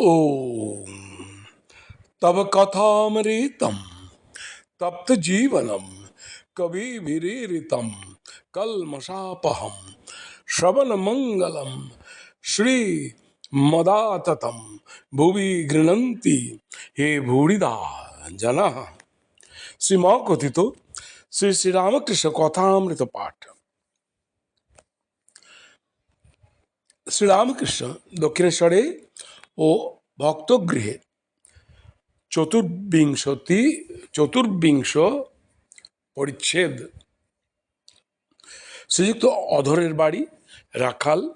ओम। तब कथामृतम, तप्त जीवनम, कविभिरीरितम, कल्मषापहम श्रवण मंगलम श्री मदाततम, भुवि गृणंती हे भूरिदा जन। श्रीमाओ कथित श्री श्री रामकृष्ण कथामृत पाठ। श्री रामकृष्ण दक्षिणेश्वरे ও ভক্তগৃহে। চতুর্বিংশতি, চতুর্বিংশ পরিচ্ছেদ। শ্রীযুক্ত অধরের বাড়ি, রাখাল,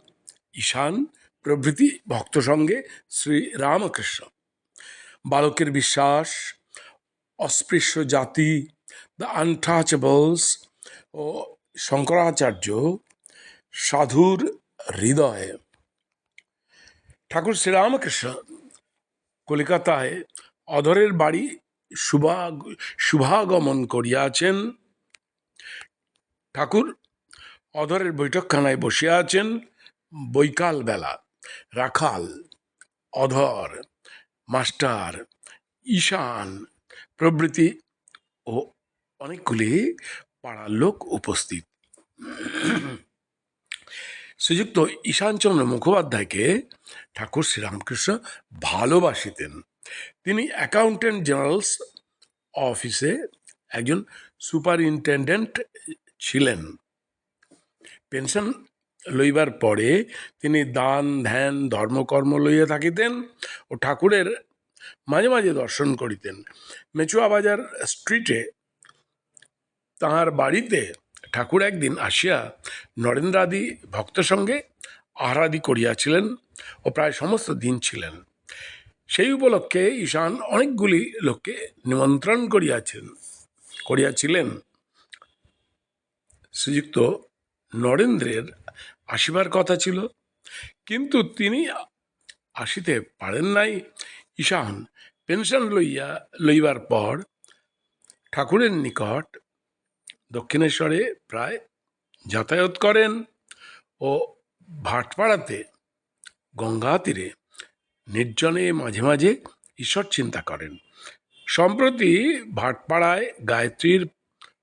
ঈশান, প্রভৃতি ভক্ত সঙ্গে শ্রী রামকৃষ্ণ। বালকের বিশ্বাস, অস্পৃশ্য জাতি দ্য আনটাচেবলস ও শঙ্করাচার্য সাধুর হৃদয়ে। ঠাকুর শ্রীরামকৃষ্ণ কলিকাতায় অধরের বাড়ি শুভা, শুভাগমন করিয়াছেন। ঠাকুর অধরের বৈঠকখানায় বসিয়া আছেন বৈকাল বেলা রাখাল, অধর, মাস্টার, ঈশান প্রভৃতি ও অনেকগুলি পাড়ার লোক উপস্থিত। শ্রীযুক্ত ঈশানচন্দ্র মুখোপাধ্যায়কে ঠাকুর শ্রীরামকৃষ্ণ ভালোবাসিতেন। তিনি অ্যাকাউন্টেন্ট জেনারেলস অফিসে একজন সুপারিনটেন্ডেন্ট ছিলেন। পেনশন লইবার পরে তিনি দান, ধ্যান, ধর্মকর্ম লইয়া থাকিতেন ও ঠাকুরের মাঝে মাঝে দর্শন করিতেন। মেচুয়া বাজার স্ট্রিটে তাহার বাড়িতে ঠাকুর একদিন আসিয়া নরেন্দ্রাদি ভক্ত সঙ্গে আহারাদি করিয়াছিলেন ও প্রায় সমস্ত দিন ছিলেন। সেই উপলক্ষে ঈশান অনেকগুলি লোককে নিমন্ত্রণ করিয়াছেন, করিয়াছিলেন। শ্রীযুক্ত নরেন্দ্রের আসিবার কথা ছিল, কিন্তু তিনি আসিতে পারেন নাই। ঈশান পেনশন লইয়া, লইবার পর ঠাকুরের নিকট দক্ষিণেশ্বরে প্রায় যাতায়াত করেন ও ভাটপাড়াতে গঙ্গা তীরে নির্জনে মাঝে মাঝে ঈশ্বর চিন্তা করেন। সম্প্রতি ভাটপাড়ায় গায়ত্রীর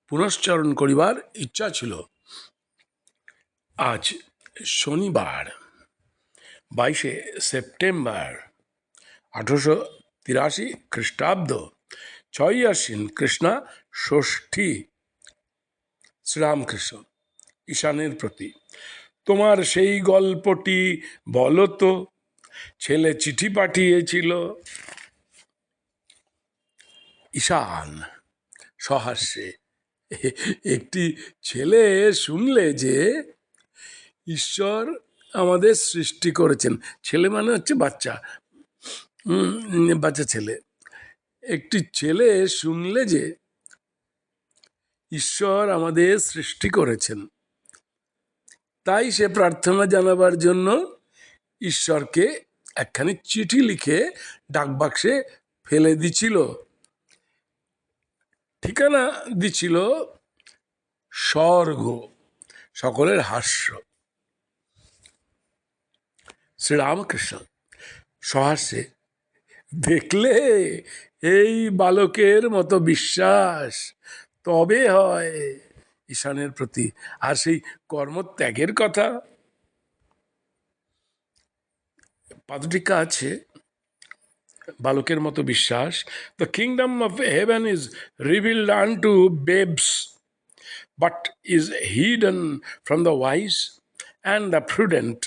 পুনশ্চরণ করিবার ইচ্ছা ছিল। আজ শনিবার, বাইশে সেপ্টেম্বর, আঠারোশো তিরাশি খ্রিস্টাব্দ, ছয়ই আশ্বিন, কৃষ্ণা ষষ্ঠী শ্রীরামকৃষ্ণ, ঈশানের প্রতি। তোমার সেই গল্পটি বলো তো, ছেলে চিঠি পাঠিয়েছিল। ঈশান সহাস্যে একটি ছেলে শুনলে যে ঈশ্বর আমাদের সৃষ্টি করেছেন। ছেলে মানে হচ্ছে বাচ্চা। বাচ্চা ছেলে। একটি ছেলে শুনলে যে ঈশ্বর আমাদের সৃষ্টি করেছেন। তাই সে প্রার্থনা জানাবার জন্য ঈশ্বরকে একখানি চিঠি লিখে ডাকবাক্সে ফেলে দিছিল। ঠিকানা দিছিল স্বর্গ, সকলের হাস্য। শ্রীরামকৃষ্ণ সহাস্যে দেখলে এই বালকের মতো বিশ্বাস তবে হয় ঈশানের প্রতি। আর সেই কর্মত্যাগের কথা পাদটিকা আছে, বালকের মতো বিশ্বাস। The kingdom of heaven is revealed unto babes but is hidden from the wise and the prudent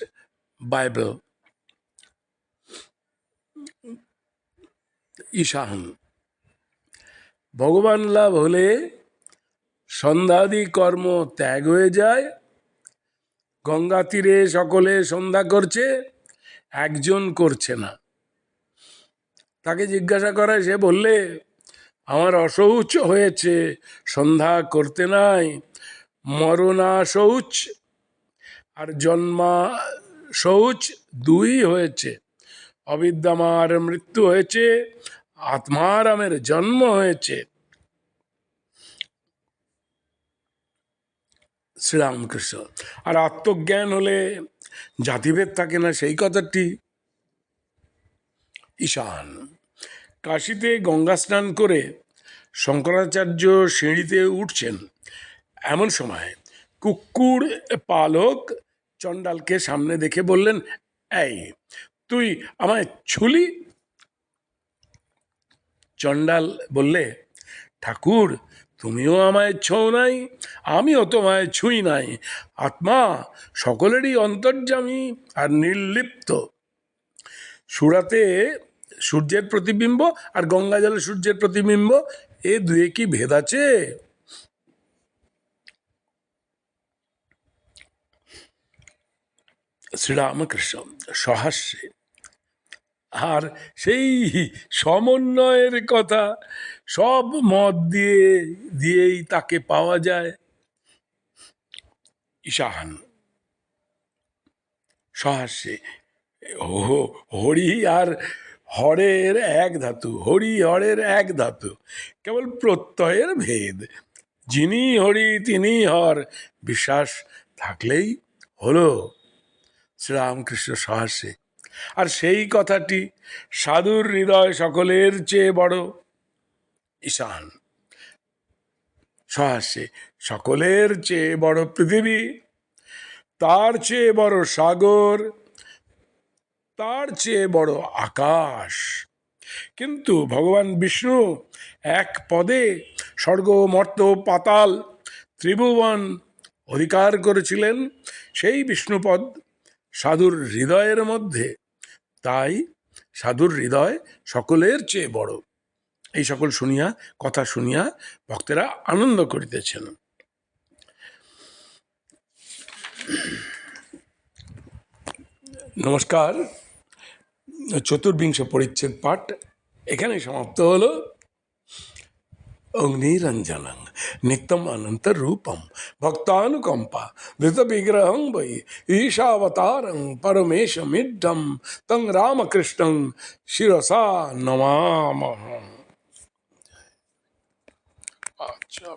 Bible ঈশান, ভগবান লাভ হলে সন্ধ্যাদি কর্ম ত্যাগ হয়ে যায়। গঙ্গা তীরে সকলে সন্ধ্যা করছে, একজন করছে না। তাকে জিজ্ঞাসা করায় সে বললে, আমার অশৌচ হয়েছে, সন্ধ্যা করতে নাই মরণা শৌচ আর জন্মা শৌচ দুই হয়েছে। অবিদ্যামার মৃত্যু হয়েছে আত্মারামের জন্ম হয়েছে। শ্রীরামকৃষ্ণ। আর আত্মজ্ঞান হলে জাতিভেদ থাকে না, সেই কথাটি ঈশান। কাশিতে গঙ্গা স্নান করে শঙ্করাচার্য সিঁড়িতে উঠছেন। এমন সময় কুকুর পালক চণ্ডালকে সামনে দেখে বললেন, এই, তুই আমায় ছুলি? চণ্ডাল বললে, ঠাকুর তুমিও আমায় ছোঁও নাই, আমিও তোমায় ছুঁই নাই। আত্মা সকলেরই অন্তর্যামী আর নির্লিপ্ত। সুরাতে সূর্যের প্রতিবিম্ব আর গঙ্গা জলে সূর্যের প্রতিবিম্ব, এ দুয়ে কি ভেদ আছে? শ্রীরামকৃষ্ণ সহাস্যে আর সেই সমন্বয়ের কথা সব মত দিয়ে, দিয়েই তাকে পাওয়া যায়। ঈশান। সহাস্যে হরি আর হরের এক ধাতু, হরি হরের এক ধাতু, কেবল প্রত্যয়ের ভেদ। যিনি হরি, তিনি হর, বিশ্বাস থাকলেই হলো। শ্রীরামকৃষ্ণ সহাস্যে আর সেই কথাটি সাধুর হৃদয় সকলের চেয়ে বড়। ঈশান, সহাস্যে, সকলের চেয়ে বড় পৃথিবী, তার চেয়ে বড় সাগর, তার চেয়ে বড় আকাশ। কিন্তু ভগবান বিষ্ণু এক পদে স্বর্গ, মর্ত, পাতাল, ত্রিভুবন অধিকার করেছিলেন। সেই বিষ্ণুপদ সাধুর হৃদয়ের মধ্যে তাই সাধুর হৃদয় সকলের চেয়ে বড়। এই সকল শুনিয়া, কথা শুনিয়া ভক্তেরা আনন্দ করিতেছেন। নমস্কার। চতুর্বিংশ পরিচ্ছেদ পাঠ এখানে সমাপ্ত হলো। অগ্নিরঞ্জনং। नित्यम अनंत रूपम भक्तानुकंपा धृत विग्रहं वै ईशावतारं परमेशमिड्ढं तं रामकृष्णं शिरसा नमामः। अच्छा